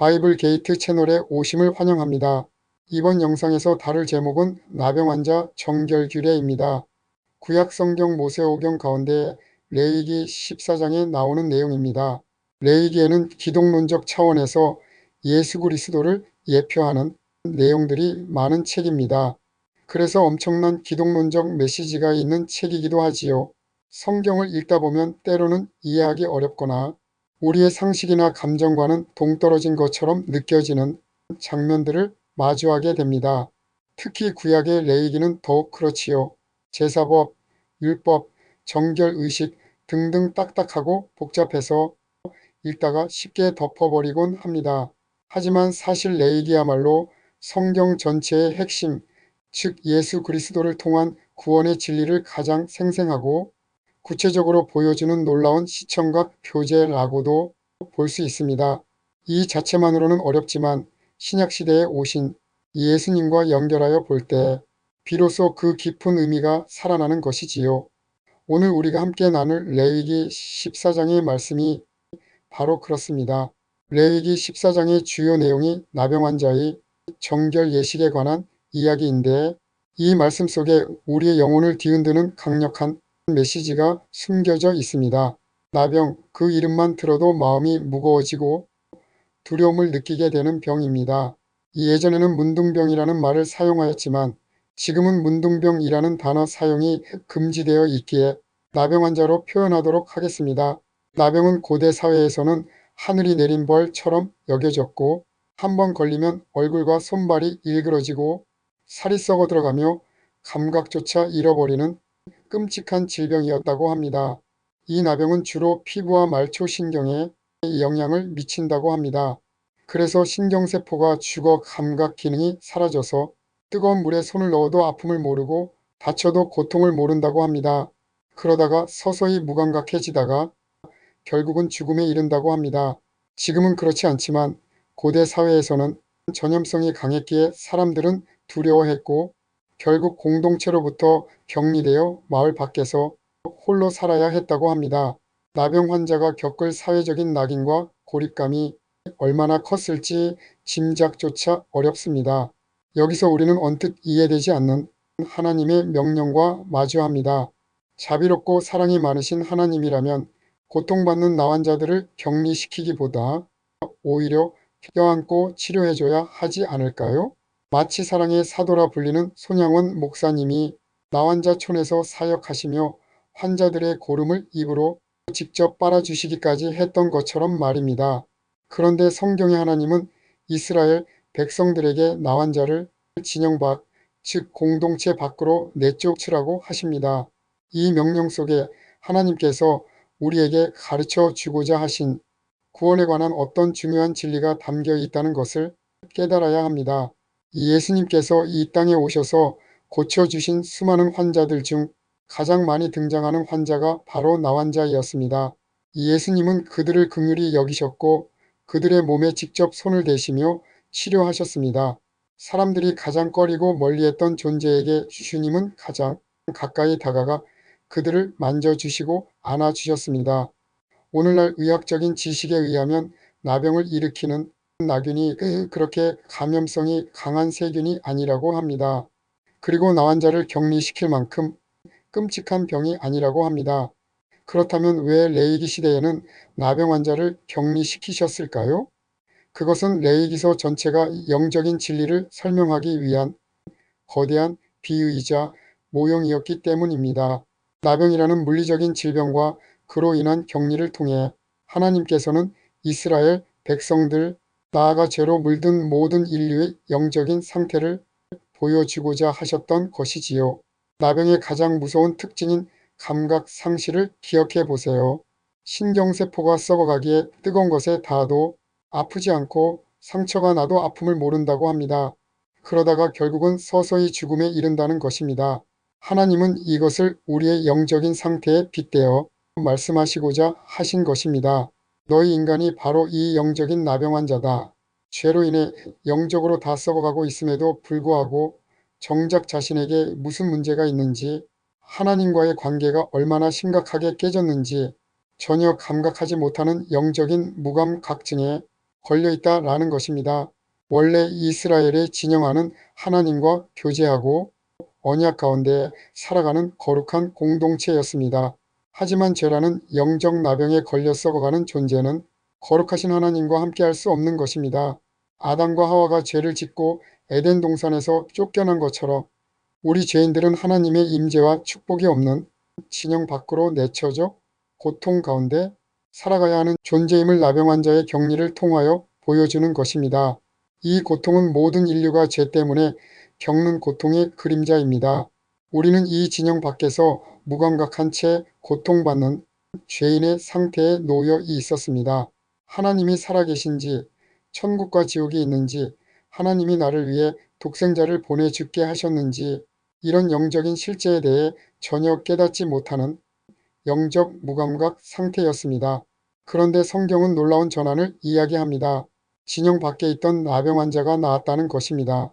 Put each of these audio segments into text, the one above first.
바이블 게이트 채널에 오심을 환영합니다. 이번 영상에서 다룰 제목은 나병 환자 정결규례입니다. 구약 성경 모세오경 가운데 레이기 14장에 나오는 내용입니다. 레이기에는 기독론적 차원에서 예수 그리스도를 예표하는 내용들이 많은 책입니다. 그래서 엄청난 기독론적 메시지가 있는 책이기도 하지요. 성경을 읽다 보면 때로는 이해하기 어렵거나 우리의 상식이나 감정과는 동떨어진 것처럼 느껴지는 장면들을 마주하게 됩니다. 특히 구약의 레이기는 더욱 그렇지요. 제사법, 율법, 정결의식 등등 딱딱하고 복잡해서 읽다가 쉽게 덮어버리곤 합니다. 하지만 사실 레이기야말로 성경 전체의 핵심, 즉 예수 그리스도를 통한 구원의 진리를 가장 생생하고 구체적으로 보여주는 놀라운 시청각 표제라고도 볼 수 있습니다. 이 자체만으로는 어렵지만 신약시대에 오신 예수님과 연결하여 볼 때 비로소 그 깊은 의미가 살아나는 것이지요. 오늘 우리가 함께 나눌 레위기 14장의 말씀이 바로 그렇습니다. 레위기 14장의 주요 내용이 나병 환자의 정결 예식에 관한 이야기인데 이 말씀 속에 우리의 영혼을 뒤흔드는 강력한 메시지가 숨겨져 있습니다. 나병, 그 이름만 들어도 마음이 무거워지고 두려움을 느끼게 되는 병입니다. 예전에는 문둥병이라는 말을 사용하였지만 지금은 문둥병이라는 단어 사용이 금지되어 있기에 나병 환자로 표현하도록 하겠습니다. 나병은 고대 사회에서는 하늘이 내린 벌처럼 여겨졌고 한 번 걸리면 얼굴과 손발이 일그러지고 살이 썩어 들어가며 감각조차 잃어버리는 끔찍한 질병이었다고 합니다. 이 나병은 주로 피부와 말초신경에 영향을 미친다고 합니다. 그래서 신경세포가 죽어 감각 기능이 사라져서 뜨거운 물에 손을 넣어도 아픔을 모르고 다쳐도 고통을 모른다고 합니다. 그러다가 서서히 무감각해지다가 결국은 죽음에 이른다고 합니다. 지금은 그렇지 않지만 고대 사회에서는 전염성이 강했기에 사람들은 두려워했고 결국 공동체로부터 격리되어 마을 밖에서 홀로 살아야 했다고 합니다. 나병 환자가 겪을 사회적인 낙인과 고립감이 얼마나 컸을지 짐작조차 어렵습니다. 여기서 우리는 언뜻 이해되지 않는 하나님의 명령과 마주합니다. 자비롭고 사랑이 많으신 하나님이라면 고통받는 나환자들을 격리시키기보다 오히려 껴안고 치료해줘야 하지 않을까요? 마치 사랑의 사도라 불리는 손양원 목사님이 나환자촌에서 사역하시며 환자들의 고름을 입으로 직접 빨아주시기까지 했던 것처럼 말입니다. 그런데 성경의 하나님은 이스라엘 백성들에게 나환자를 진영 밖, 즉 공동체 밖으로 내쫓으라고 하십니다. 이 명령 속에 하나님께서 우리에게 가르쳐 주고자 하신 구원에 관한 어떤 중요한 진리가 담겨 있다는 것을 깨달아야 합니다. 예수님께서 이 땅에 오셔서 고쳐주신 수많은 환자들 중 가장 많이 등장하는 환자가 바로 나환자이었습니다. 예수님은 그들을 긍휼히 여기셨고 그들의 몸에 직접 손을 대시며 치료하셨습니다. 사람들이 가장 꺼리고 멀리했던 존재에게 주님은 가장 가까이 다가가 그들을 만져주시고 안아주셨습니다. 오늘날 의학적인 지식에 의하면 나병을 일으키는 나균이 그렇게 감염성이 강한 세균이 아니라고 합니다. 그리고 나 환자를 격리시킬 만큼 끔찍한 병이 아니라고 합니다. 그렇다면 왜 레이기 시대에는 나병 환자를 격리시키셨을까요? 그것은 레이기서 전체가 영적인 진리를 설명하기 위한 거대한 비유이자 모형이었기 때문입니다. 나병이라는 물리적인 질병과 그로 인한 격리를 통해 하나님께서는 이스라엘 백성들 나아가 죄로 물든 모든 인류의 영적인 상태를 보여주고자 하셨던 것이지요. 나병의 가장 무서운 특징인 감각 상실을 기억해 보세요. 신경세포가 썩어가기에 뜨거운 것에 닿아도 아프지 않고 상처가 나도 아픔을 모른다고 합니다. 그러다가 결국은 서서히 죽음에 이른다는 것입니다. 하나님은 이것을 우리의 영적인 상태에 빗대어 말씀하시고자 하신 것입니다. 너희 인간이 바로 이 영적인 나병 환자다. 죄로 인해 영적으로 다 썩어가고 있음에도 불구하고 정작 자신에게 무슨 문제가 있는지 하나님과의 관계가 얼마나 심각하게 깨졌는지 전혀 감각하지 못하는 영적인 무감각증에 걸려 있다라는 것입니다. 원래 이스라엘의 진영하는 하나님과 교제하고 언약 가운데 살아가는 거룩한 공동체였습니다. 하지만 죄라는 영적 나병에 걸려 썩어가는 존재는 거룩하신 하나님과 함께할 수 없는 것입니다. 아담과 하와가 죄를 짓고 에덴 동산에서 쫓겨난 것처럼 우리 죄인들은 하나님의 임재와 축복이 없는 진영 밖으로 내쳐져 고통 가운데 살아가야 하는 존재임을 나병 환자의 격리를 통하여 보여주는 것입니다. 이 고통은 모든 인류가 죄 때문에 겪는 고통의 그림자입니다. 우리는 이 진영 밖에서 무감각한 채 고통받는 죄인의 상태에 놓여 있었습니다. 하나님이 살아계신지 천국과 지옥이 있는지 하나님이 나를 위해 독생자를 보내 죽게 하셨는지 이런 영적인 실제에 대해 전혀 깨닫지 못하는 영적 무감각 상태였습니다. 그런데 성경은 놀라운 전환을 이야기합니다. 진영 밖에 있던 나병 환자가 나았다는 것입니다.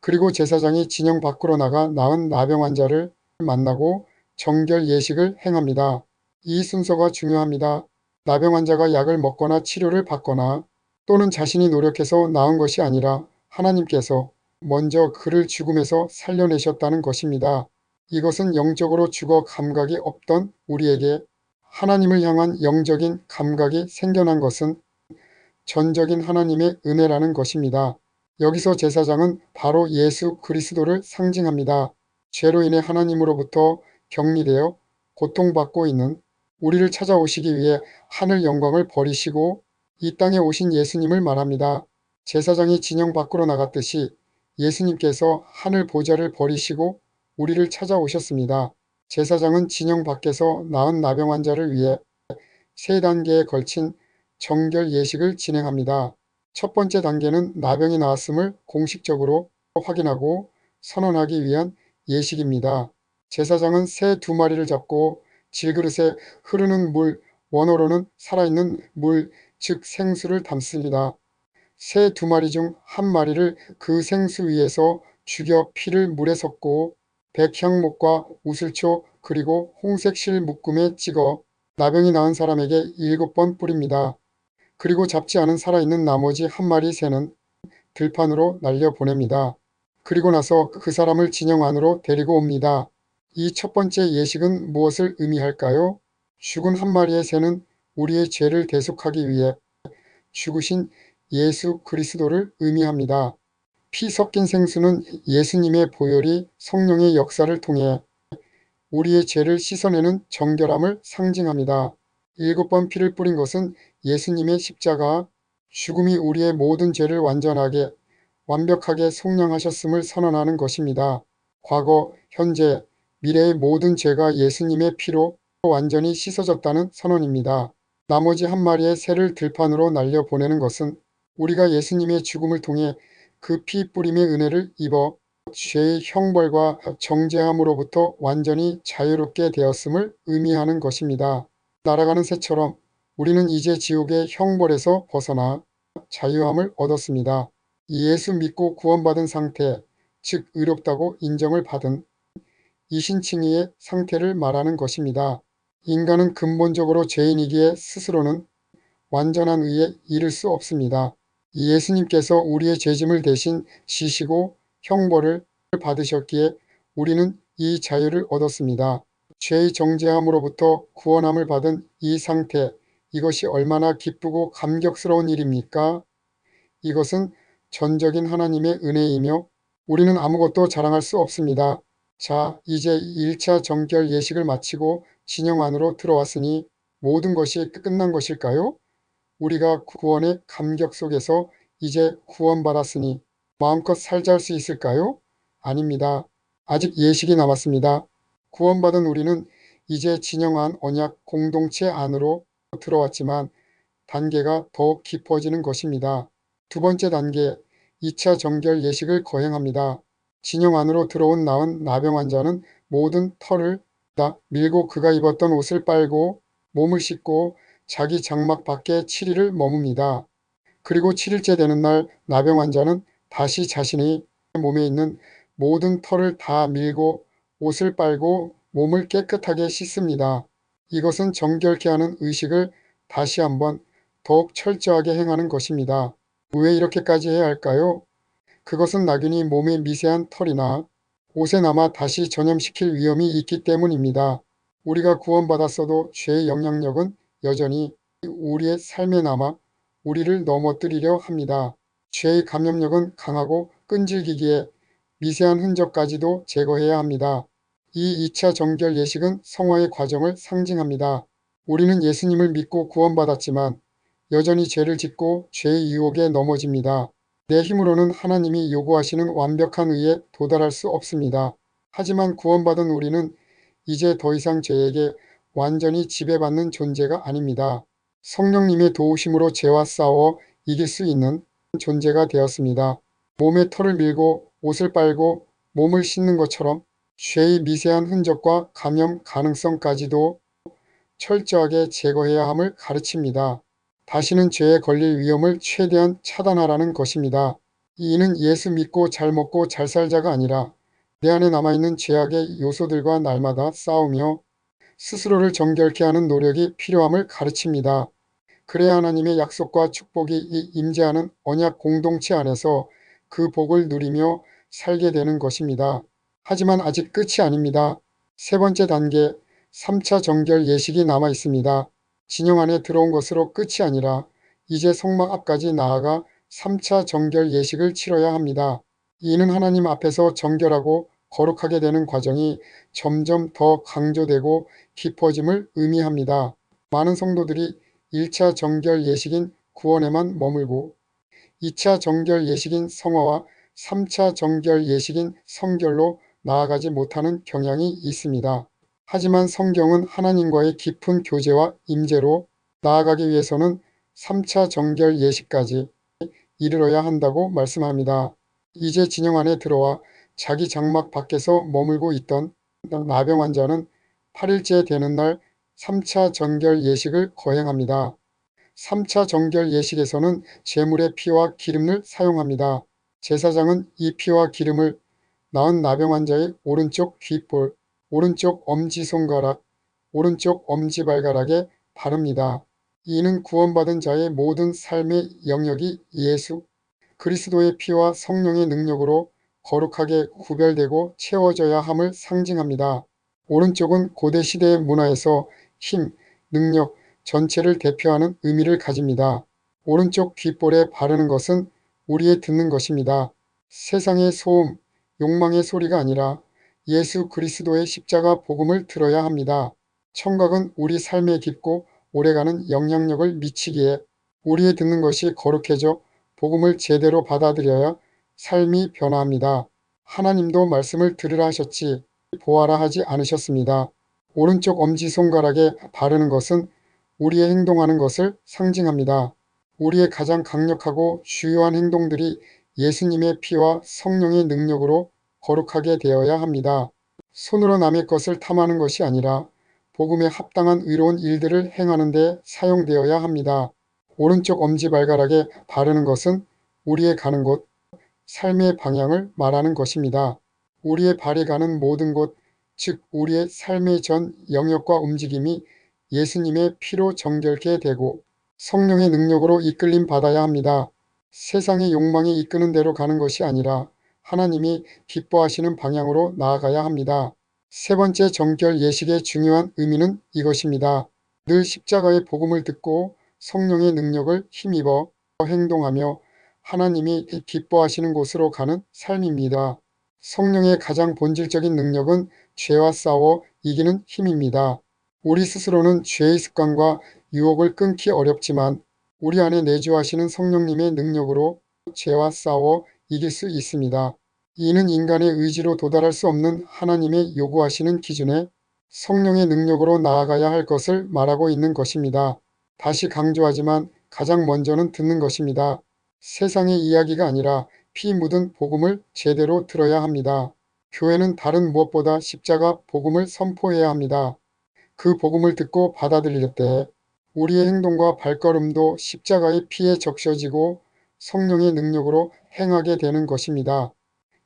그리고 제사장이 진영 밖으로 나가 나은 나병 환자를 만나고 정결 예식을 행합니다. 이 순서가 중요합니다. 나병 환자가 약을 먹거나 치료를 받거나 또는 자신이 노력해서 나은 것이 아니라 하나님께서 먼저 그를 죽음에서 살려내셨다는 것입니다. 이것은 영적으로 죽어 감각이 없던 우리에게 하나님을 향한 영적인 감각이 생겨난 것은 전적인 하나님의 은혜라는 것입니다. 여기서 제사장은 바로 예수 그리스도를 상징합니다. 죄로 인해 하나님으로부터 격리되어 고통받고 있는 우리를 찾아오시기 위해 하늘 영광을 버리시고 이 땅에 오신 예수님을 말합니다. 제사장이 진영 밖으로 나갔듯이 예수님께서 하늘 보좌를 버리시고 우리를 찾아오셨습니다. 제사장은 진영 밖에서 나은 나병 환자를 위해 세 단계에 걸친 정결 예식을 진행합니다. 첫 번째 단계는 나병이 나았음을 공식적으로 확인하고 선언하기 위한 예식입니다. 제사장은 새 두 마리를 잡고 질그릇에 흐르는 물, 원어로는 살아있는 물, 즉 생수를 담습니다. 새 두 마리 중 한 마리를 그 생수 위에서 죽여 피를 물에 섞고 백향목과 우슬초 그리고 홍색 실 묶음에 찍어 나병이 나은 사람에게 일곱 번 뿌립니다. 그리고 잡지 않은 살아있는 나머지 한 마리 새는 들판으로 날려 보냅니다. 그리고 나서 그 사람을 진영 안으로 데리고 옵니다. 이 첫 번째 예식은 무엇을 의미할까요? 죽은 한 마리의 새는 우리의 죄를 대속하기 위해 죽으신 예수 그리스도를 의미합니다. 피 섞인 생수는 예수님의 보혈이 성령의 역사를 통해 우리의 죄를 씻어내는 정결함을 상징합니다. 일곱 번 피를 뿌린 것은 예수님의 십자가 죽음이 우리의 모든 죄를 완전하게 완벽하게 속량하셨음을 선언하는 것입니다. 과거, 현재, 미래의 모든 죄가 예수님의 피로 완전히 씻어졌다는 선언입니다. 나머지 한 마리의 새를 들판으로 날려 보내는 것은 우리가 예수님의 죽음을 통해 그 피 뿌림의 은혜를 입어 죄의 형벌과 정죄함으로부터 완전히 자유롭게 되었음을 의미하는 것입니다. 날아가는 새처럼 우리는 이제 지옥의 형벌에서 벗어나 자유함을 얻었습니다. 예수 믿고 구원받은 상태, 즉 의롭다고 인정을 받은 이신칭의의 상태를 말하는 것입니다. 인간은 근본적으로 죄인이기에 스스로는 완전한 의에 이를 수 없습니다. 예수님께서 우리의 죄짐을 대신 지시고 형벌을 받으셨기에 우리는 이 자유를 얻었습니다. 죄의 정죄함으로부터 구원함을 받은 이 상태, 이것이 얼마나 기쁘고 감격스러운 일입니까? 이것은 전적인 하나님의 은혜이며 우리는 아무것도 자랑할 수 없습니다. 자, 이제 1차 정결 예식을 마치고 진영 안으로 들어왔으니 모든 것이 끝난 것일까요? 우리가 구원의 감격 속에서 이제 구원받았으니 마음껏 살잘 수 있을까요? 아닙니다. 아직 예식이 남았습니다. 구원받은 우리는 이제 진영한 언약 공동체 안으로 들어왔지만 단계가 더욱 깊어지는 것입니다. 두 번째 단계, 2차 정결 예식을 거행합니다. 진영 안으로 들어온 나은 나병 환자는 모든 털을 다 밀고 그가 입었던 옷을 빨고 몸을 씻고 자기 장막 밖에 7일을 머뭅니다. 그리고 7일째 되는 날 나병 환자는 다시 자신의 몸에 있는 모든 털을 다 밀고 옷을 빨고 몸을 깨끗하게 씻습니다. 이것은 정결케 하는 의식을 다시 한번 더욱 철저하게 행하는 것입니다. 왜 이렇게까지 해야 할까요? 그것은 나균이 몸의 미세한 털이나 옷에 남아 다시 전염시킬 위험이 있기 때문입니다. 우리가 구원받았어도 죄의 영향력은 여전히 우리의 삶에 남아 우리를 넘어뜨리려 합니다. 죄의 감염력은 강하고 끈질기기에 미세한 흔적까지도 제거해야 합니다. 이 2차 정결 예식은 성화의 과정을 상징합니다. 우리는 예수님을 믿고 구원받았지만 여전히 죄를 짓고 죄의 유혹에 넘어집니다. 내 힘으로는 하나님이 요구하시는 완벽한 의에 도달할 수 없습니다. 하지만 구원받은 우리는 이제 더 이상 죄에게 완전히 지배받는 존재가 아닙니다. 성령님의 도우심으로 죄와 싸워 이길 수 있는 존재가 되었습니다. 몸에 털을 밀고 옷을 빨고 몸을 씻는 것처럼 죄의 미세한 흔적과 감염 가능성까지도 철저하게 제거해야 함을 가르칩니다. 다시는 죄에 걸릴 위험을 최대한 차단하라는 것입니다. 이는 예수 믿고 잘 먹고 잘 살자가 아니라 내 안에 남아있는 죄악의 요소들과 날마다 싸우며 스스로를 정결케 하는 노력이 필요함을 가르칩니다. 그래야 하나님의 약속과 축복이 이 임재하는 언약 공동체 안에서 그 복을 누리며 살게 되는 것입니다. 하지만 아직 끝이 아닙니다. 세 번째 단계 3차 정결 예식이 남아 있습니다. 진영 안에 들어온 것으로 끝이 아니라 이제 성막 앞까지 나아가 3차 정결 예식을 치러야 합니다. 이는 하나님 앞에서 정결하고 거룩하게 되는 과정이 점점 더 강조되고 깊어짐을 의미합니다. 많은 성도들이 1차 정결 예식인 구원에만 머물고 2차 정결 예식인 성화와 3차 정결 예식인 성결로 나아가지 못하는 경향이 있습니다. 하지만 성경은 하나님과의 깊은 교제와 임재로 나아가기 위해서는 3차 정결 예식까지 이르러야 한다고 말씀합니다. 이제 진영 안에 들어와 자기 장막 밖에서 머물고 있던 나병 환자는 8일째 되는 날 3차 정결 예식을 거행합니다. 3차 정결 예식에서는 제물의 피와 기름을 사용합니다. 제사장은 이 피와 기름을 나은 나병 환자의 오른쪽 귓볼, 오른쪽 엄지손가락, 오른쪽 엄지발가락에 바릅니다. 이는 구원받은 자의 모든 삶의 영역이 예수 그리스도의 피와 성령의 능력으로 거룩하게 구별되고 채워져야 함을 상징합니다. 오른쪽은 고대 시대의 문화에서 힘, 능력 전체를 대표하는 의미를 가집니다. 오른쪽 귓볼에 바르는 것은 우리의 듣는 것입니다. 세상의 소음, 욕망의 소리가 아니라 예수 그리스도의 십자가 복음을 들어야 합니다. 청각은 우리 삶에 깊고 오래가는 영향력을 미치기에 우리의 듣는 것이 거룩해져 복음을 제대로 받아들여야 삶이 변화합니다. 하나님도 말씀을 들으라 하셨지 보아라 하지 않으셨습니다. 오른쪽 엄지손가락에 바르는 것은 우리의 행동하는 것을 상징합니다. 우리의 가장 강력하고 주요한 행동들이 예수님의 피와 성령의 능력으로 거룩하게 되어야 합니다. 손으로 남의 것을 탐하는 것이 아니라 복음에 합당한 의로운 일들을 행하는 데 사용되어야 합니다. 오른쪽 엄지발가락에 바르는 것은 우리의 가는 곳, 삶의 방향을 말하는 것입니다. 우리의 발이 가는 모든 곳, 즉 우리의 삶의 전 영역과 움직임이 예수님의 피로 정결케 되고 성령의 능력으로 이끌림 받아야 합니다. 세상의 욕망이 이끄는 대로 가는 것이 아니라 하나님이 기뻐하시는 방향으로 나아가야 합니다. 세 번째 정결 예식의 중요한 의미는 이것입니다. 늘 십자가의 복음을 듣고 성령의 능력을 힘입어 행동하며 하나님이 기뻐하시는 곳으로 가는 삶입니다. 성령의 가장 본질적인 능력은 죄와 싸워 이기는 힘입니다. 우리 스스로는 죄의 습관과 유혹을 끊기 어렵지만 우리 안에 내주하시는 성령님의 능력으로 죄와 싸워 이길 수 있습니다. 이는 인간의 의지로 도달할 수 없는 하나님의 요구하시는 기준에 성령의 능력으로 나아가야 할 것을 말하고 있는 것입니다. 다시 강조하지만 가장 먼저는 듣는 것입니다. 세상의 이야기가 아니라 피 묻은 복음을 제대로 들어야 합니다. 교회는 다른 무엇보다 십자가 복음을 선포해야 합니다. 그 복음을 듣고 받아들일 때 우리의 행동과 발걸음도 십자가의 피에 적셔지고 성령의 능력으로 행하게 되는 것입니다.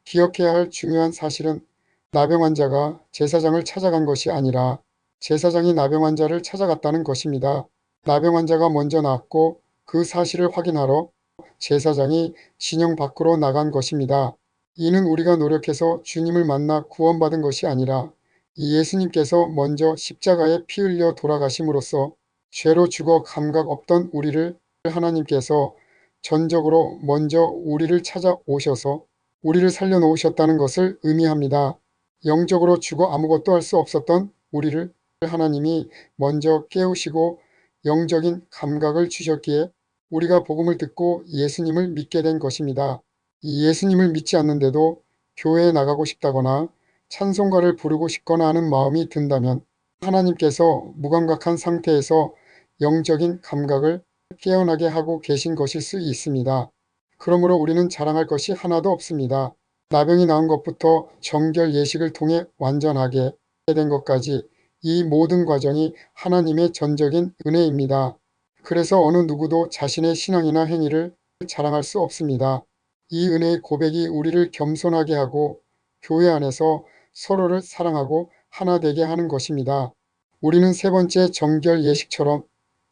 기억해야 할 중요한 사실은 나병 환자가 제사장을 찾아간 것이 아니라 제사장이 나병 환자를 찾아갔다는 것입니다. 나병 환자가 먼저 나았고 그 사실을 확인하러 제사장이 진영 밖으로 나간 것입니다. 이는 우리가 노력해서 주님을 만나 구원받은 것이 아니라 예수님께서 먼저 십자가에 피 흘려 돌아가심으로써 죄로 죽어 감각 없던 우리를 하나님께서 전적으로 먼저 우리를 찾아오셔서 우리를 살려놓으셨다는 것을 의미합니다. 영적으로 죽어 아무것도 할 수 없었던 우리를 하나님이 먼저 깨우시고 영적인 감각을 주셨기에 우리가 복음을 듣고 예수님을 믿게 된 것입니다. 예수님을 믿지 않는데도 교회에 나가고 싶다거나 찬송가를 부르고 싶거나 하는 마음이 든다면 하나님께서 무감각한 상태에서 영적인 감각을 깨어나게 하고 계신 것일 수 있습니다. 그러므로 우리는 자랑할 것이 하나도 없습니다. 나병이 나은 것부터 정결 예식을 통해 완전하게 된 것까지 이 모든 과정이 하나님의 전적인 은혜입니다. 그래서 어느 누구도 자신의 신앙이나 행위를 자랑할 수 없습니다. 이 은혜의 고백이 우리를 겸손하게 하고 교회 안에서 서로를 사랑하고 하나 되게 하는 것입니다. 우리는 세 번째 정결 예식처럼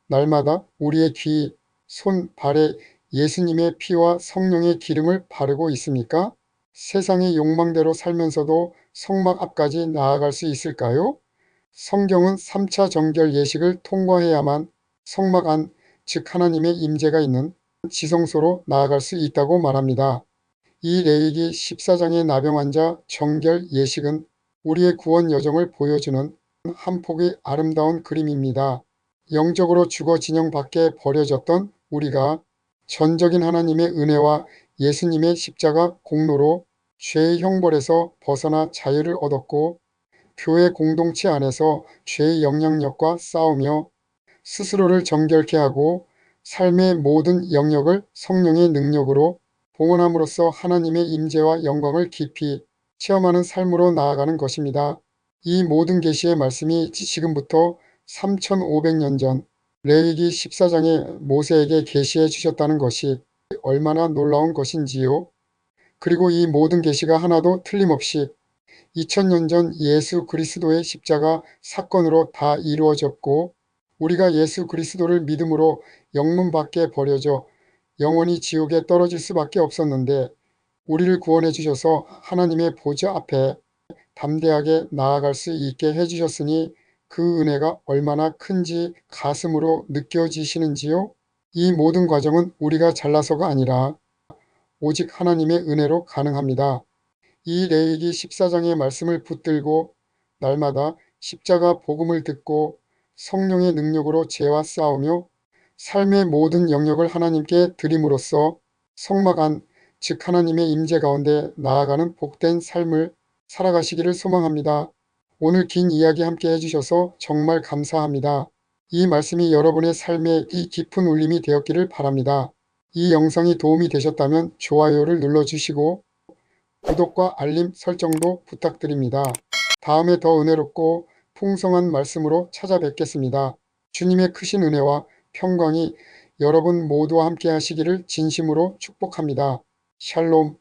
날마다 우리의 귀, 손, 발에 예수님의 피와 성령의 기름을 바르고 있습니까? 세상의 욕망대로 살면서도 성막 앞까지 나아갈 수 있을까요? 성경은 3차 정결 예식을 통과해야만 성막 안, 즉 하나님의 임재가 있는 지성소로 나아갈 수 있다고 말합니다. 이 레이기 14장의 나병 환자 정결 예식은 우리의 구원 여정을 보여주는 한 폭의 아름다운 그림입니다. 영적으로 죽어 진영 밖에 버려졌던 우리가 전적인 하나님의 은혜와 예수님의 십자가 공로로 죄의 형벌에서 벗어나 자유를 얻었고 교회 공동체 안에서 죄의 영향력과 싸우며 스스로를 정결케 하고 삶의 모든 영역을 성령의 능력으로 봉헌함으로써 하나님의 임재와 영광을 깊이 체험하는 삶으로 나아가는 것입니다. 이 모든 계시의 말씀이 지금부터 3500년 전 레위기 14장에 모세에게 계시해 주셨다는 것이 얼마나 놀라운 것인지요. 그리고 이 모든 계시가 하나도 틀림없이 2000년 전 예수 그리스도의 십자가 사건으로 다 이루어졌고 우리가 예수 그리스도를 믿음으로 영문 밖에 버려져 영원히 지옥에 떨어질 수밖에 없었는데 우리를 구원해 주셔서 하나님의 보좌 앞에 담대하게 나아갈 수 있게 해주셨으니 그 은혜가 얼마나 큰지 가슴으로 느껴지시는지요? 이 모든 과정은 우리가 잘나서가 아니라 오직 하나님의 은혜로 가능합니다. 이 레이기 14장의 말씀을 붙들고 날마다 십자가 복음을 듣고 성령의 능력으로 죄와 싸우며 삶의 모든 영역을 하나님께 드림으로써 성막 안, 즉 하나님의 임재 가운데 나아가는 복된 삶을 살아가시기를 소망합니다. 오늘 긴 이야기 함께 해주셔서 정말 감사합니다. 이 말씀이 여러분의 삶에 이 깊은 울림이 되었기를 바랍니다. 이 영상이 도움이 되셨다면 좋아요를 눌러주시고 구독과 알림 설정도 부탁드립니다. 다음에 더 은혜롭고 풍성한 말씀으로 찾아뵙겠습니다. 주님의 크신 은혜와 평강이 여러분 모두와 함께 하시기를 진심으로 축복합니다. 샬롬